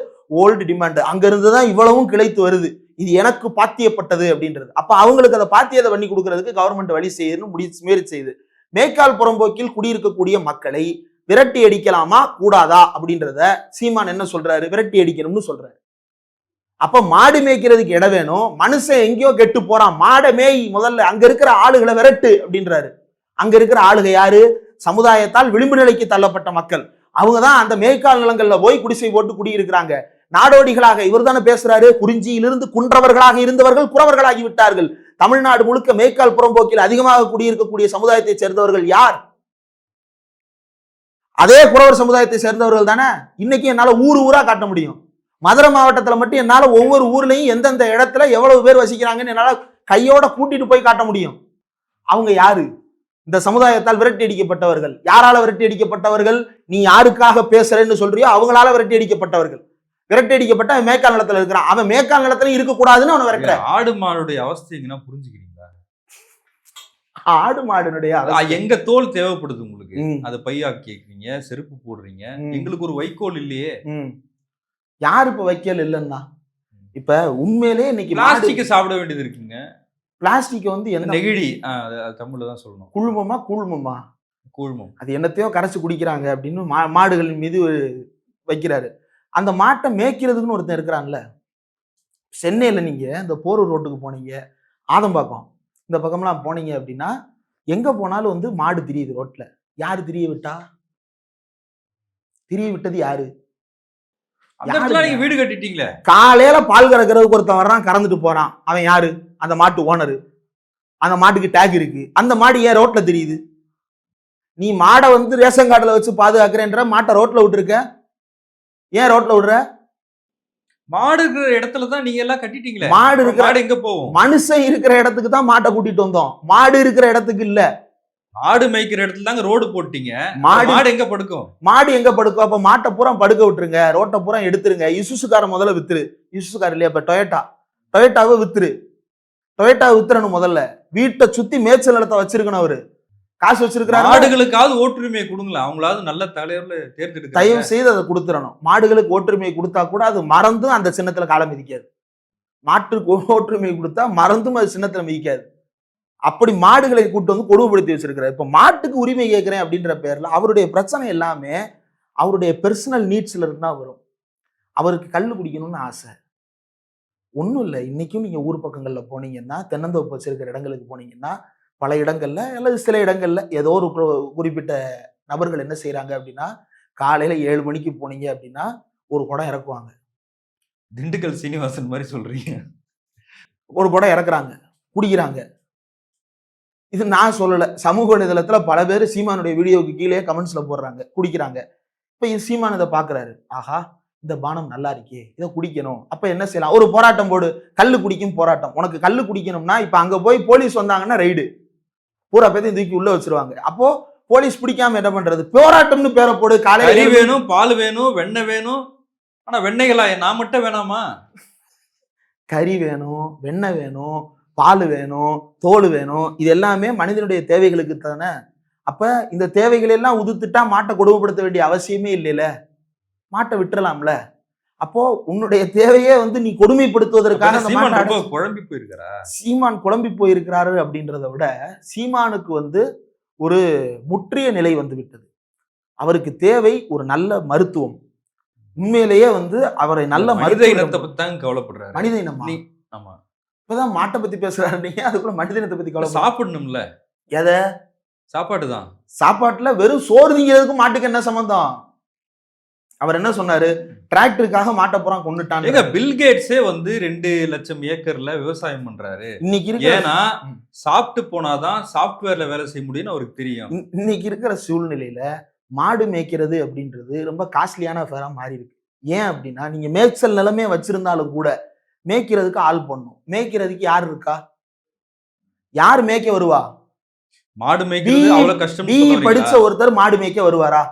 ஓல்டு டிமாண்ட் அங்கிருந்து தான் இவ்வளவும் கிளைத்து வருது. இது எனக்கு பாத்தியப்பட்டது அப்படின்றது. அப்போ அவங்களுக்கு அதை பாத்தியதை பண்ணி கொடுக்கறதுக்கு கவர்மெண்ட் வழி செய்யுதுன்னு முடி முயற்சி செய்யுது. மேற்கால் புறம்போக்கில் குடியிருக்கக்கூடிய மக்களை விரட்டி அடிக்கலாமா? கூடாதா? அப்படின்றத சீமான் என்ன சொல்றாரு? விரட்டி அடிக்கணும்னு சொல்றாரு. அப்ப மாடு மேய்க்கிறதுக்கு இடம் வேணும். மனுஷன் எங்கேயோ கெட்டு போறான். மாடை மேய் முதல்ல அங்க இருக்கிற ஆளுகளை விரட்டு அப்படின்றாரு. அங்க இருக்கிற ஆளுக யாரு? சமுதாயத்தால் விளிம்பு நிலைக்கு தள்ளப்பட்ட மக்கள். அவங்க தான் அந்த மேய்க்கால் நிலங்கள்ல போய் குடிசை போட்டு குடியிருக்கிறாங்க. நாடோடிகளாக இவர் தானே பேசுறாரு? குறிஞ்சியிலிருந்து குன்றவர்களாக இருந்தவர்கள் குறவர்களாகி விட்டார்கள். தமிழ்நாடு முழுக்க மேய்க்கால் புறம்போக்கில் அதிகமாக குடியிருக்கக்கூடிய சமுதாயத்தை சேர்ந்தவர்கள் யார்? அதே குறவர் சமுதாயத்தை சேர்ந்தவர்கள் தானே? இன்னைக்கு என்னால் ஊர் ஊரா காட்ட முடியும். மதுரை மாவட்டத்தில் மட்டும் என்னால் ஒவ்வொரு ஊர்லையும் எந்தெந்த இடத்துல எவ்வளவு பேர் வசிக்கிறாங்கன்னு என்னால் கையோட கூட்டிட்டு போய் காட்ட முடியும். அவங்க யாரு? இந்த சமுதாயத்தால் விரட்டி அடிக்கப்பட்டவர்கள். யாரால விரட்டி அடிக்கப்பட்டவர்கள்? நீ யாருக்காக பேசுறேன்னு சொல்றியோ அவங்களால விரட்டி அடிக்கப்பட்டவர்கள். விரட்டி அடிக்கப்பட்ட அவன் மேற்கால் நிலத்துல இருக்கிறான். அவன் மேற்கால் நிலத்துல இருக்கக்கூடாதுன்னு அவன் விரட்டுற. ஆடு மாடுடைய அவஸ்தை புரிஞ்சுக்கிறீங்களா? ஆடு மாடுனுடைய. எங்க தோல் தேவைப்படுது உங்களுக்கு? அதை பையா கேக்குறீங்க செருப்பு போடுறீங்க. எங்களுக்கு ஒரு வைக்கோல் இல்லையே. யார் இப்ப வைக்கல் இல்லைன்னா? இப்ப உண்மையிலே இன்னைக்கு பிளாஸ்டிக் சாப்பிட வேண்டியது இருக்குங்க. பிளாஸ்டிக் வந்து எந்த நெகிழி. தமிழ்ல தான் சொல்லணும். குழுமமா கூழ்மமா? கூழ்மம். அது என்னத்தையோ கரைச்சு குடிக்கிறாங்க அப்படின்னு மா மாடுகள் மீது வைக்கிறாரு. அந்த மாட்டை மேய்க்கிறதுக்குன்னு ஒருத்தன் இருக்கிறான்ல. சென்னையில் நீங்க இந்த போரூர் ரோட்டுக்கு போனீங்க ஆதம்பாக்கம். இந்த பக்கம்லாம் போனீங்க அப்படின்னா எங்க போனாலும் வந்து மாடு திரியுது ரோட்ல. யாரு திரிய விட்டா? திரிய விட்டது யாரு அந்த இடத்துல யாருங்க? நீங்க வீடு கட்டிட்டீங்களே? காலையில பால் கறக்கிறதுக்கு ஒருத்தன் வர்றான் கறந்துட்டு போறான். அவன் யாரு? அந்த மாட்டு ஓனரு. அந்த மாட்டுக்கு டேக் இருக்கு. அந்த மாடு ஏன் ரோட்ல தெரியுது? நீ மாடை வந்து ரேஷன் கார்டுல வச்சு பாதுகாக்கிறேன்ற மாட்டை ரோட்ல விட்டுருக்க? ஏன் ரோட்ல விடுற? மாடு இருக்கிற இடத்துல தான் நீங்க எல்லாம் கட்டிட்டீங்களே? மாடு இருக்கிற மாடு எங்க போகும்? மனுஷன் இருக்கிற இடத்துக்கு தான் மாட்டை கூட்டிட்டு வந்தோம். மாடு இருக்கிற இடத்துக்கு இல்ல. மாடு மேய்க்கிற இடத்துல தாங்க ரோடு போட்டீங்க. மாடு மாடு எங்க படுக்கும்? மாடு எங்க படுக்கும்? அப்ப மாட்டை பூரா படுக்க விட்டுருங்க. ரோட்டை பூரா எடுத்துருங்க. இசுசுக்கார முதல்ல வித்துரு. இசுசுக்கார் இல்லையா? இப்ப டொயட்டா. டொயட்டாவை வித்துரு. டொயட்டா வித்துறணும் முதல்ல. வீட்டை சுத்தி மேய்ச்சல் நிலத்தை வச்சிருக்கணும் அவரு. காசு வச்சிருக்கிறாரு. மாடுகளுக்காவது ஓட்டுரிமை கொடுங்களேன். அவங்களாவது நல்ல தலைவர்ல தேர்ந்தெடுக்க தயவு செய்து அதை கொடுத்துடணும் மாடுகளுக்கு ஓட்டுரிமை கொடுத்தா கூட அது மறந்தும் அந்த சின்னத்துல காலம் மிதிக்காது. மாட்டுக்கு ஓட்டுரிமை கொடுத்தா மறந்தும் அது சின்னத்துல மிதிக்காது. அப்படி மாடுகளை கூட்டு வந்து கொடுமைப்படுத்தி வச்சிருக்கிறார். இப்ப மாட்டுக்கு உரிமை கேட்கிறேன் அப்படின்ற பேர்ல அவருடைய பிரச்சனை எல்லாமே அவருடைய பெர்சனல் நீட்ஸ்ல இருந்து தான் வரும். அவருக்கு கல் குடிக்கணும்னு ஆசை. ஒன்றும் இல்லை. இன்னைக்கும் நீங்க ஊர் பக்கங்கள்ல போனீங்கன்னா தென்னந்தோப்பு வச்சிருக்கிற இடங்களுக்கு போனீங்கன்னா பல இடங்கள்ல அல்லது சில இடங்கள்ல ஏதோ ஒரு குறிப்பிட்ட நபர்கள் என்ன செய்றாங்க அப்படின்னா காலையில ஏழு மணிக்கு போனீங்க அப்படின்னா ஒரு குடம் இறக்குவாங்க. திண்டுக்கல் சீனிவாசன் மாதிரி சொல்றீங்க. ஒரு குடம் இறக்குறாங்க. குடிக்கிறாங்க. இது நான் சொல்லல. சமூக வலைதளத்துல பல பேர் சீமானுடைய வீடியோவுக்கு கீழே கமெண்ட்ஸ்ல போடுறாங்க குடிக்கிறாங்க. இப்ப இது சீமான் இதை பாக்குறாரு. ஆஹா இந்த பானம் நல்லா இருக்கே இதை குடிக்கணும். அப்ப என்ன செய்யலாம்? ஒரு போராட்டம் போடு. கல்லு குடிக்கும் போராட்டம். உனக்கு கல்லு குடிக்கணும்னா இப்ப அங்க போய் போலீஸ் வந்தாங்கன்னா ரைடு பூரா பேத்தையும் தூக்கி உள்ள வச்சிருவாங்க. அப்போ போலீஸ் பிடிக்காம என்ன பண்றது? போராட்டம்னு பேரை போடு. கறி காலையில வேணும் பால் வேணும் வெண்ணெய் வேணும். ஆனா வெண்ணெய்களா நான் மட்டும் வேணாமா? கறி வேணும் வெண்ணெய் வேணும் பால் வேணும் தோல் வேணும் இது எல்லாமே மனிதனுடைய தேவைகளுக்கு தானே அப்ப இந்த தேவைகள் எல்லாம் உதுத்துட்டா மாட்டை கொடுமைப்படுத்த வேண்டிய அவசியமே இல்லைல்ல மாட்டை விட்டுறலாம்ல? அப்போ உன்னுடைய தேவையே வந்து நீ அடைச்சு- குழம்பி போயிருக்காரா? சீமான் குழம்பி போயிருக்கிறாரு அப்படின்றத விட சீமானுக்கு வந்து ஒரு முற்றிய நிலை வந்து விட்டது. அவருக்கு தேவை ஒரு நல்ல மருத்துவம். உண்மையிலேயே வந்து அவரை நல்ல மனித இனத்தை பத்தி தான் கவலைப்படுறாரு. மனித இனமா? ஆமா. இப்பதான் மாட்டை பத்தி பேசுறாரு நீங்க அதுக்குள்ள மனித இனத்தை பத்தி கவலை சாப்பிடணும்ல. எதை? சாப்பாடு தான் சாப்பாட்டுல வெறும் சோறு திங்கிறதுக்கும் மாட்டுக்கு என்ன சம்பந்தம்? அவர் என்ன சொன்னாரு? டிராக்டருக்காக மாட்டை பூரா கொண்டுட்டான் ஏங்க பில்கேட்ஸே வந்து ரெண்டு லட்சம் ஏக்கர்ல விவசாயம் பண்றாரு. இன்னைக்கு ஏன்னா. சாப்பிட்டு போனாதான் சாப்ட்வேர்ல வேலை செய்ய முடியும்னு அவருக்கு தெரியும். இன்- இன்னைக்கு இருக்கிற சூழ்நிலையில மாடு மேய்க்கிறது அப்படின்றது ரொம்ப காஸ்ட்லியான அஃபேரா மாறி இருக்கு ஏன் அப்படின்னா நீங்க மேய்ச்சல் நிலமே வச்சிருந்தாலும் கூட மேய்க்கிறதுக்கு ஆள் பண்ணும் மேய்க்கிறதுக்கு யார் இருக்கா? யார் மேய்க்க வருவா? மாடு கஷ்டம் பிஇ படிச்ச ஒருத்தர் மாடு மேய்க்க வருவாரா?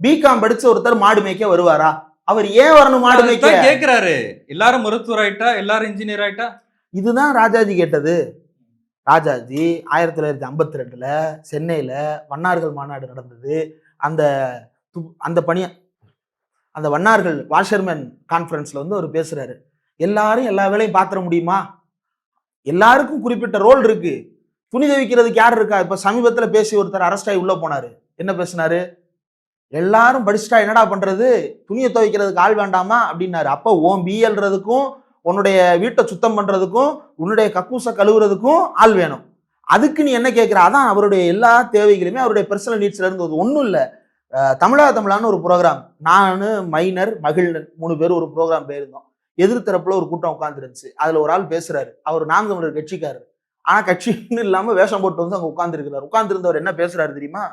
பிகாம் படிச்ச ஒருத்தர் மாடு மேய்க்க வருவாரா? அவர் ஏன் வரணும் மாடு மேய்க்க? கேக்குறாரு. எல்லாரும் மருத்துவர் ஆயிட்டா எல்லாரும் இன்ஜினியர் ஆயிட்டா? இதுதான் ராஜாஜி கேட்டது. ராஜாஜி ஆயிரத்தி தொள்ளாயிரத்தி ஐம்பத்தி ரெண்டுல சென்னையில வண்ணார்கள் மாநாடு நடந்தது. அந்த அந்த பணிய அந்த வண்ணார்கள் வாஷர்மேன் கான்ஃபரன்ஸ்ல வந்து அவர் பேசுறாரு. எல்லாரும் எல்லா வேலையும் பாத்திர முடியுமா? எல்லாருக்கும் குறிப்பிட்ட ரோல் இருக்கு. துணி துவைக்கிறதுக்கு யார் இருக்கா? இப்ப சமீபத்தில் பேசி ஒருத்தர் அரெஸ்ட் ஆகி உள்ள போனாரு. என்ன பேசினாரு? எல்லாரும் படிச்சுட்டா என்னடா பண்றது? துணியை துவைக்கிறதுக்கு ஆள் வேண்டாமா? அப்படின்னாரு. அப்போ ஓம் பிஎல்றதுக்கும் உன்னுடைய வீட்டை சுத்தம் பண்றதுக்கும் உன்னுடைய கக்கூசை கழுவுறதுக்கும் ஆள் வேணும். அதுக்கு நீ என்ன கேட்குற அதான் அவருடைய எல்லா தேவைகளுமே அவருடைய பர்சனல் நீட்ஸ்ல இருந்தது ஒன்றும் இல்லை. தமிழா தமிழான்னு ஒரு ப்ரோக்ராம் நான் மைனர் மகிழ்நன் மூணு பேர் ஒரு ப்ரோக்ராம் போயிருந்தோம். எதிர்த்தரப்புல ஒரு கூட்டம் உட்காந்துருந்துச்சு அதுல ஒரு ஆள் பேசுறாரு. அவர் நாம் தமிழர் கட்சிக்காரர். ஆனா கட்சின்னு இல்லாம வேஷம் போட்டு வந்து அங்க உட்காந்துருக்கிறார் உட்காந்துருந்தவர் என்ன பேசுறாரு தெரியுமா?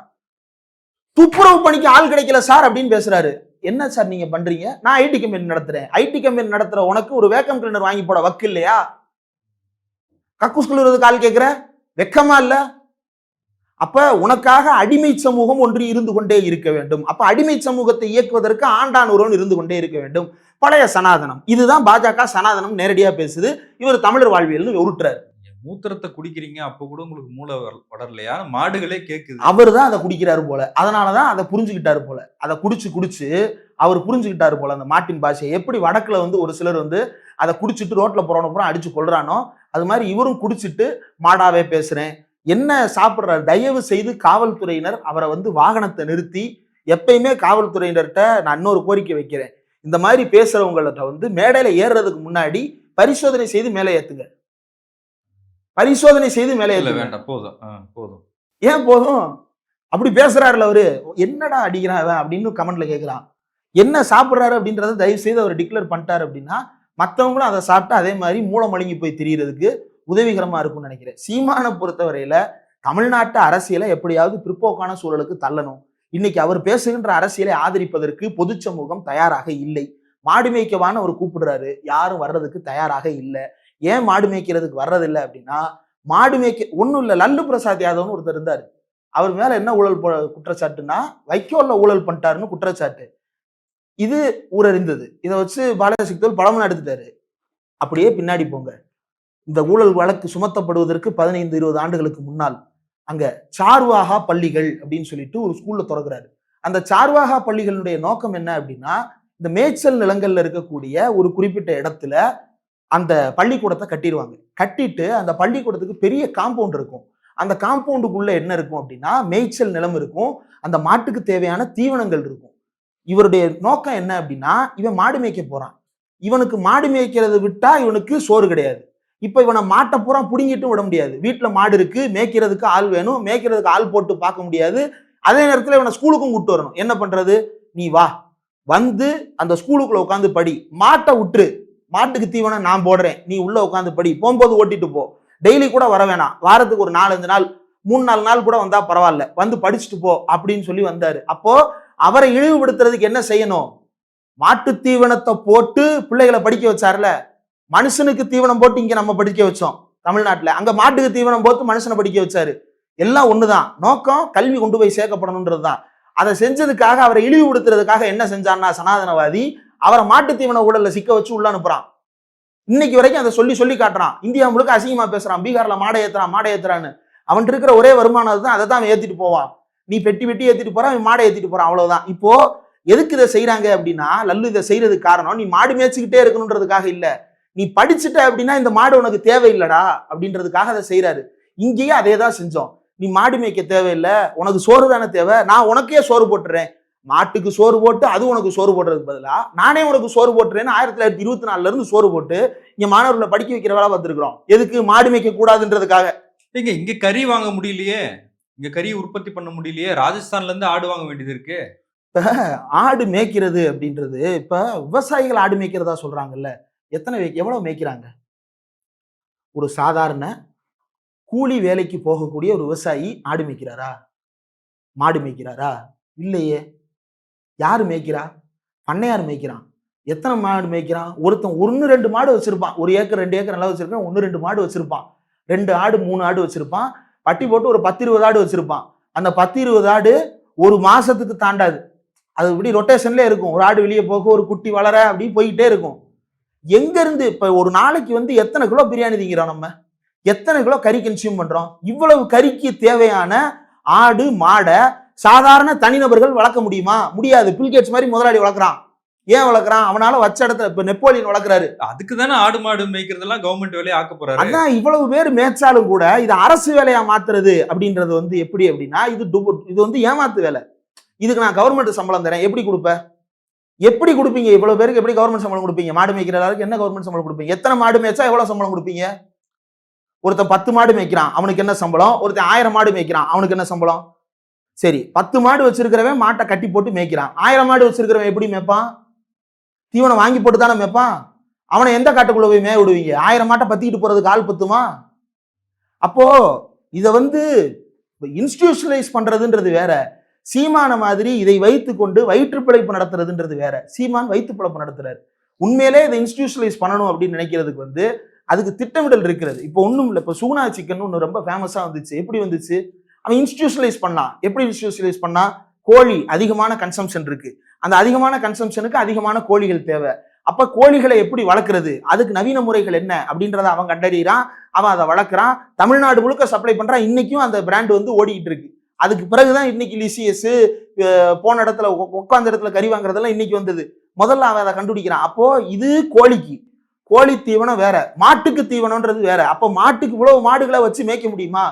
துப்புரவு பணிக்கு ஆள் கிடைக்கல சார் அப்படின்னு பேசுறாரு. என்ன சார் நீங்க பண்றீங்க? நான் ஐடி கம்பெனி நடத்துறேன். ஐடி கம்பெனி நடத்துற உனக்கு ஒரு வேக்கம் கிளீனர் வாங்கி போட வக்கு இல்லையா? கக்கூஸ் கழுவுறதுக்கு ஆள் கேட்கிற வெக்கமா இல்ல? அப்ப உனக்காக அடிமை சமூகம் ஒன்று இருந்து கொண்டே இருக்க வேண்டும். அப்ப அடிமை சமூகத்தை இயக்குவதற்கு ஆண்டான் ஒருவன் இருந்து கொண்டே இருக்க வேண்டும். பழைய சனாதனம். இதுதான் பாஜக சனாதனம் நேரடியா பேசுது. இவர் தமிழர் வாழ்வியல்னு உருட்டுறாரு. மூத்திரத்தை குடிக்கிறீங்க அப்ப கூட உங்களுக்கு மூளை வளரலையா? மாடுகளே கேக்குது. அவர் தான் அதை குடிக்கிறாரு போல. அதனாலதான் அதை புரிஞ்சுக்கிட்டாரு போல. அதை குடிச்சு குடிச்சு அவர் புரிஞ்சுக்கிட்டாரு போல அந்த மாட்டின் பாஷையை. எப்படி வடக்குல வந்து ஒரு சிலர் வந்து அதை குடிச்சிட்டு ரோட்ல போறவன பூரா அடிச்சு கொள்றானோ அது மாதிரி இவரும் குடிச்சிட்டு மாடாவே பேசுறேன். என்ன சாப்பிடுறாரு? தயவு செய்து காவல்துறையினர் அவரை வந்து வாகனத்தை நிறுத்தி எப்பயுமே காவல்துறையினர்கிட்ட நான் இன்னொரு கோரிக்கை வைக்கிறேன். இந்த மாதிரி பேசுறவங்கள்ட்ட வந்து மேடையில ஏறுறதுக்கு முன்னாடி பரிசோதனை செய்து மேலே ஏத்துங்க. பரிசோதனை செய்து மேலே ஏத்துங்க. வேண்டாம். போதும். போதும். ஏன் போதும்? அப்படி பேசுறாருல அவரு. என்னடா அடிக்கிறான் அவன் அப்படின்னு கமெண்ட்ல கேட்கிறான் என்ன சாப்பிடுறாரு அப்படின்றத தயவு செய்து அவர் டிக்ளேர் பண்ணிட்டாரு அப்படின்னா மற்றவங்களும் அதை சாப்பிட்டு அதே மாதிரி மூளை மழுங்கி போய் திரியறதுக்கு உதவிகரமா இருக்கும்னு நினைக்கிறேன். சீமானை பொறுத்தவரையில தமிழ்நாட்டு அரசியலை எப்படியாவது பிற்போக்கான சூழலுக்கு தள்ளணும். இன்னைக்கு அவர் பேசுகின்ற அரசியலை ஆதரிப்பதற்கு பொது சமூகம் தயாராக இல்லை. மாடு மேய்க்கவான்னு அவர் கூப்பிடுறாரு. யாரும் வர்றதுக்கு தயாராக இல்லை. ஏன் மாடு மேய்க்கிறதுக்கு வர்றதில்லை அப்படின்னா மாடு மேய்க்க ஒன்றும் இல்லை. லல்லு பிரசாத் யாதவ்னு ஒருத்தர் இருந்தார். அவர் மேலே என்ன ஊழல் குற்றச்சாட்டுன்னா வைக்கோல்ல ஊழல் பண்ணிட்டாருன்னு குற்றச்சாட்டு. இது ஊரறிந்தது. இதை வச்சு பாலாஜி பழமும் எடுத்துட்டாரு. அப்படியே பின்னாடி போங்க. இந்த ஊழல் வழக்கு சுமத்தப்படுவதற்கு பதினைந்து இருபது ஆண்டுகளுக்கு முன்னால் அங்க சார்வாகா பள்ளிகள் அப்படின்னு சொல்லிட்டு ஒரு ஸ்கூல்ல திறக்கிறாரு. அந்த சார்வாகா பள்ளிகளுடைய நோக்கம் என்ன அப்படின்னா இந்த மேய்ச்சல் நிலங்கள்ல இருக்கக்கூடிய ஒரு குறிப்பிட்ட இடத்துல அந்த பள்ளிக்கூடத்தை கட்டிடுவாங்க கட்டிட்டு அந்த பள்ளிக்கூடத்துக்கு பெரிய காம்பவுண்ட் இருக்கும். அந்த காம்பவுண்டுக்குள்ள என்ன இருக்கும் அப்படின்னா மேய்ச்சல் நிலம் இருக்கும். அந்த மாட்டுக்கு தேவையான தீவனங்கள் இருக்கும். இவருடைய நோக்கம் என்ன அப்படின்னா இவன் மாடு மேய்க்க போறான். இவனுக்கு மாடு மேய்க்கிறது விட்டா இவனுக்கு சோறு கிடையாது. இப்போ இவனை மாட்டை பூரா புடுங்கிட்டும் விட முடியாது. வீட்டில் மாடு இருக்குது மேய்க்கிறதுக்கு ஆள் வேணும் மேய்க்கிறதுக்கு ஆள் போட்டு பார்க்க முடியாது. அதே நேரத்தில் இவனை ஸ்கூலுக்கும் கூப்பிட்டு வரணும். என்ன பண்ணுறது நீ வா. வந்து அந்த ஸ்கூலுக்குள்ளே உட்காந்து படி. மாட்டை விட்டுரு. மாட்டுக்கு தீவனம் நான் போடுறேன். நீ உள்ளே உட்காந்து படி. போகும்போது ஓட்டிட்டு போ. டெய்லி கூட வர வேணாம். வாரத்துக்கு ஒரு நாலஞ்சு நாள் மூணு நாலு நாள் கூட வந்தால் பரவாயில்ல. வந்து படிச்சுட்டு போ அப்படின்னு சொல்லி வந்தார். அப்போது அவரை இழிவுபடுத்துறதுக்கு என்ன செய்யணும்? மாட்டு தீவனத்தை போட்டு பிள்ளைகளை படிக்க வச்சார்ல. மனுஷனுக்கு தீவனம் போட்டு இங்க நம்ம படிக்க வச்சோம் தமிழ்நாட்டில். அங்க மாட்டுக்கு தீவனம் போட்டு மனுஷனை படிக்க வச்சாரு. எல்லாம் ஒண்ணுதான். நோக்கம் கல்வி கொண்டு போய் சேர்க்கப்படணுன்றதுதான். அதை செஞ்சதுக்காக அவரை இழிவுபடுத்துறதுக்காக என்ன செஞ்சான்னா சனாதனவாதி அவரை மாட்டு தீவன ஊழல்ல சிக்க வச்சு உள்ள அனுப்புறான். இன்னைக்கு வரைக்கும் அதை சொல்லி சொல்லி காட்டுறான். இந்தியா முழுக்க அசிங்கமா பேசுறான். பீகார்ல மாடை ஏத்துறான் மாடை ஏத்துறான்னு. அவன் இருக்கிற ஒரே வருமானம் அதுதான். அதை தான் ஏற்றிட்டு ஏத்திட்டு போவான் நீ பெட்டி வெட்டி ஏத்திட்டு போறான் அவன் மாடை ஏத்திட்டு போறான். அவ்வளவுதான். இப்போ எதுக்கு இதை செய்கிறாங்க அப்படின்னா லல்லு இதை செய்யறதுக்கு காரணம் நீ மாடு மேய்ச்சிக்கிட்டே இருக்கணுன்றதுக்காக இல்லை. நீ படிச்சுட்ட அப்படின்னா இந்த மாடு உனக்கு தேவையில்லடா அப்படின்றதுக்காக அதை செய்றாரு. இங்கேயும் அதே தான் செஞ்சோம். நீ மாடு மேய்க்க தேவையில்லை உனக்கு சோறு தானே தேவை நான் உனக்கே சோறு போட்டுறேன். மாட்டுக்கு சோறு போட்டு அது உனக்கு சோறு போடுறதுக்கு பதிலா நானே உனக்கு சோறு போட்டுறேன்னு ஆயிரத்தி தொள்ளாயிரத்தி இருபத்தி நாலுல இருந்து சோறு போட்டு இங்க மாணவர்களை படிக்க வைக்கிற வேலை பார்த்துருக்கிறோம். எதுக்கு மாடு மேய்க்க கூடாதுன்றதுக்காக? ஏங்க இங்க கறி வாங்க முடியலையே? இங்க கறி உற்பத்தி பண்ண முடியலையே? ராஜஸ்தான்ல இருந்து ஆடு வாங்க வேண்டியது இருக்கு. ஆடு மேய்க்கிறது அப்படின்றது இப்ப விவசாயிகள் ஆடு மேய்க்கிறதா சொல்றாங்கல்ல எத்தனை எவ்வளோ எவ்வளவு மேய்க்கிறாங்க? ஒரு சாதாரண கூலி வேலைக்கு போகக்கூடிய ஒரு விவசாயி ஆடு மேய்க்கிறாரா? மாடு மேய்க்கிறாரா? இல்லையே. யார் மேய்க்கிறா? பண்ணையார் மேய்க்கிறான். எத்தனை மாடு மேய்க்கிறான்? ஒருத்தன் ஒன்று ரெண்டு மாடு வச்சிருப்பான். ஒரு ஏக்கர் ரெண்டு ஏக்கர் நல்லா வச்சிருக்கான் ஒன்று ரெண்டு மாடு வச்சிருப்பான். ரெண்டு ஆடு மூணு ஆடு வச்சிருப்பான். பட்டி போட்டு ஒரு பத்து இருபது ஆடு வச்சிருப்பான். அந்த பத்து இருபது ஆடு ஒரு மாசத்துக்கு தாண்டாது. அது இப்படி ரொட்டேஷன்ல இருக்கும். ஒரு ஆடு வெளியே போக ஒரு குட்டி வளர அப்படி போய்கிட்டே இருக்கும். எங்க இருந்து இப்ப ஒரு நாளைக்கு வந்து எத்தனை கிலோ பிரியாணி திங்கிறோம் நம்ம? எத்தனை கிலோ கறி கன்சியூம் பண்றோம்? இவ்வளவு கறிக்கு தேவையான ஆடு மாடை சாதாரண தனிநபர்கள் வளர்க்க முடியுமா? முடியாது. பில்கேட்ஸ் மாதிரி முதலாளி வளர்க்குறான். ஏன் வளர்க்குறான்? அவனால வச்ச இடத்துல இப்ப நெப்போலியன் வளர்க்குறாரு. அதுக்கு தானே ஆடு மாடு மேய்க்கிறதெல்லாம் கவர்மெண்ட் வேலையை ஆக்க போறாரு. அதான் இவ்வளவு பேர் மேய்ச்சாலும் கூட இது அரசு வேலையா மாத்துறது அப்படின்றது வந்து எப்படி அப்படின்னா இது இது வந்து ஏமாத்து வேலை. இதுக்கு நான் கவர்மெண்ட் சம்பளம் தரேன். எப்படி கொடுப்ப? எப்படி கொடுப்பீங்க? இவ்வளவு பேருக்கு எப்படி கவர்மெண்ட் சம்பளம் கொடுப்பீங்க? மாடு மேய்க்கிற எல்லாருக்கு என்ன கவர்மெண்ட் சம்பளம் கொடுப்பீங்க? எத்தனை மாடு மேய்ச்சா எவ்வளவு சம்பளம் கொடுப்பீங்க? ஒருத்தன் பத்து மாடு மேய்க்கிறான் அவனுக்கு என்ன சம்பளம்? ஒருத்தன் ஆயிரம் மாடு மேய்க்கிறான் அவனுக்கு என்ன சம்பளம்? சரி பத்து மாடு வச்சிருக்கிறவன் மாட்டை கட்டி போட்டு மேய்க்கிறான். ஆயிரம் மாடு வச்சிருக்கிறவன் எப்படி மேய்ப்பான்? தீவனம் வாங்கி போட்டு தானே மேய்ப்பான்? அவனை எந்த காட்டுக்குள்ள போய் மேய விடுவீங்க? ஆயிரம் மாட்டை பத்திக்கிட்டு போறதுக்கு ஆள் பத்துமா? அப்போ இதை வந்து இன்ஸ்டிடியூஷனலைஸ் பண்றதுன்றது வேற. சீமான மாதிரி இதை வைத்துக்கொண்டு வயிற்று பிழைப்பு நடத்துறதுன்றது வேற. சீமான் வயிற்று பிழைப்பு நடத்துறாரு. உண்மையிலே இதை இன்ஸ்டியூஷனலைஸ் பண்ணணும் அப்படின்னு நினைக்கிறதுக்கு வந்து அதுக்கு திட்டமிடல் இருக்கிறது. இப்போ ஒன்றும் இல்லை. இப்போ சூனா சிக்கன் ஒன்று ரொம்ப ஃபேமஸாக வந்துச்சு. எப்படி வந்துச்சு? அவன் இன்ஸ்டியூஷனலைஸ் பண்ணான். எப்படி இன்ஸ்டியூஷனலைஸ் பண்ணா? கோழி அதிகமான கன்சம்ஷன் இருக்கு. அந்த அதிகமான கன்சம்ஷனுக்கு அதிகமான கோழிகள் தேவை. அப்ப கோழிகளை எப்படி வளர்க்குறது? அதுக்கு நவீன முறைகள் என்ன? அப்படின்றத அவன் கண்டறியறான் அவன் அதை வளர்க்குறான். தமிழ்நாடு முழுக்க சப்ளை பண்றான். இன்னைக்கும் அந்த பிராண்ட் வந்து ஓடிக்கிட்டு இருக்கு. அதுக்கு பிறகுதான் இன்னைக்கு லிசியஸ் போன இடத்துல உட்காந்த இடத்துல கறி வாங்குறதெல்லாம் இன்னைக்கு வந்தது. முதல்ல அவன் அதை கண்டுபிடிக்கிறான். அப்போ இது கோழிக்கு. கோழி தீவனம் வேற. மாட்டுக்கு தீவனம்ன்றது வேற. அப்போ மாட்டுக்கு இவ்வளவு மாடுகளை வச்சு மேய்க்க முடியுமா?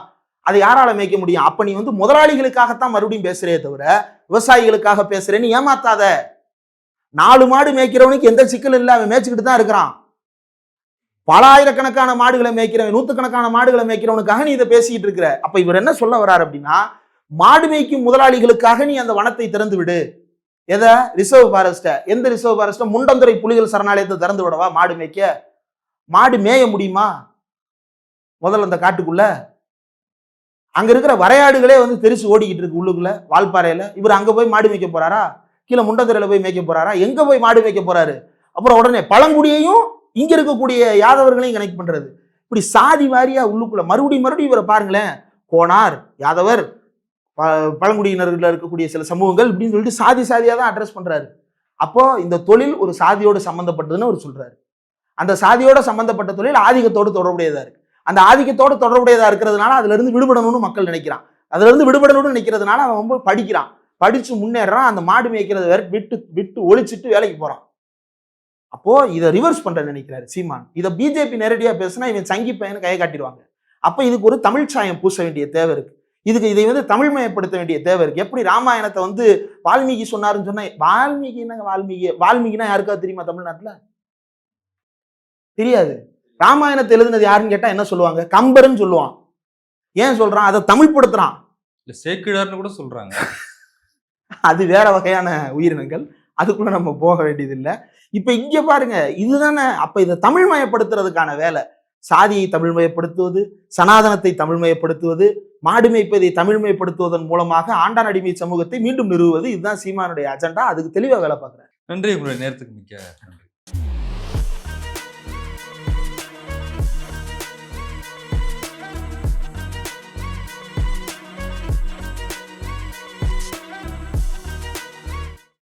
அதை யாரால மேய்க்க முடியும்? அப்ப நீ வந்து முதலாளிகளுக்காகத்தான் மறுபடியும் பேசுறே தவிர விவசாயிகளுக்காக பேசுறேன்னு ஏமாத்தாத. நாலு மாடு மேய்க்கிறவனுக்கு எந்த சிக்கலும் இல்லை. அவன் மேய்ச்சிக்கிட்டு தான் இருக்கிறான். பல ஆயிரக்கணக்கான மாடுகளை மேய்க்கிறவன் நூத்துக்கணக்கான மாடுகளை மேய்க்கிறவனுக்காக நீ இதை பேசிக்கிட்டு இருக்கிற. அப்ப இவர் என்ன சொல்ல வர்றாரு அப்படின்னா மாடு மேய்க்கும் முதலாளிகளுக்காக நீ அந்த வனத்தை திறந்து விடு. எதை? ரிசர்வ் ஃபாரஸ்ட்டை. எந்த ரிசர்வ் ஃபாரஸ்ட்டை முண்டந்துறை புலிகள் சரணாலயத்தை திறந்து விடவா மாடு மேய்க்க? மாடு மேய முடியுமா? முதல்ல அந்த காட்டுக்குள்ள. அங்க இருக்கிற வரையாடுகளே வந்து தெரிச்சு ஓடிக்கிட்டு இருக்கு உள்ளுக்குள்ள வால்பாறையில. இவர் அங்க போய் மாடு மேய்க்க போறாரா? கீழே முண்டந்துறையில போய் மேய்க்க போறாரா? எங்க போய் மாடு மேய்க்க போறாரு? அப்புறம் உடனே பழங்குடியையும் இங்க இருக்கக்கூடிய யாதவர்களையும் கனெக்ட் பண்றது. இப்படி சாதி வாரியா உள்ளுக்குள்ள மறுபடியும் மறுபடியும் இவரை பாருங்களேன். கோனார் யாதவர் ப- இருக்கக்கூடிய சில சமூகங்கள் இப்படின்னு சொல்லிட்டு சாதி சாதியாக தான் அட்ரஸ் பண்ணுறாரு அப்போது இந்த தொழில் ஒரு சாதியோடு சம்மந்தப்பட்டதுன்னு அவர் சொல்கிறாரு அந்த சாதியோட சம்மந்தப்பட்ட தொழில் ஆதிக்கத்தோடு தொடர்புடையதாக இருக்குது அந்த ஆதிக்கத்தோடு தொடர்புடையதாக இருக்கிறதுனால அதுலேருந்து விடுபடணும்னு மக்கள் நினைக்கிறான். அதுலேருந்து விடுபடணும்னு நினைக்கிறதுனால அவன் ரொம்ப படிக்கிறான். படித்து முன்னேறான் அந்த மாடு மேய்க்கிறத வேற விட்டு விட்டு ஒழிச்சிட்டு வேலைக்கு போகிறான் அப்போது இதை ரிவர்ஸ் பண்ணுற நினைக்கிறாரு சீமான். இதை பிஜேபி நேரடியாக பேசினா இவன் சங்கி பையனு கையை காட்டிடுவாங்க. அப்போ இதுக்கு ஒரு தமிழ் சாயம் பூச வேண்டிய தேவை இருக்குது இதுக்கு இதை வந்து தமிழ்மயப்படுத்த வேண்டிய தேவை இருக்கு. எப்படி ராமாயணத்தை வந்து வால்மீகி சொன்னாருன்னு சொன்னா வால்மீகி என்னங்க வால்மீகி? வால்மீகினா யாருக்காவது தெரியுமா தமிழ்நாட்டுல? தெரியாது. ராமாயணத்தை எழுதுனது யாருன்னு கேட்டா என்ன சொல்லுவாங்க? கம்பர்னு சொல்லுவான். ஏன் சொல்றான்? அதை தமிழ்படுத்துறான் இல்ல சேக்கிழார்னு கூட சொல்றாங்க. அது வேற வகையான உயிரினங்கள். அதுக்குள்ள நம்ம போக வேண்டியதில்லை. இப்ப இங்க பாருங்க இதுதானே அப்ப இதை தமிழ்மயப்படுத்துறதுக்கான வேலை. சாதியை தமிழ்மயப்படுத்துவது சனாதனத்தை தமிழ்மயப்படுத்துவது மாடு மேய்ப்பதை தமிழ்மயப்படுத்துவதன் மூலமாக ஆண்டான் அடிமை சமூகத்தை மீண்டும் நிறுவுவது. இதுதான் சீமானுடைய அஜெண்டா. அதுக்கு தெளிவாக வேலை பார்க்குறேன். நன்றி உங்களுடைய நேரத்துக்கு மிக்க நன்றி.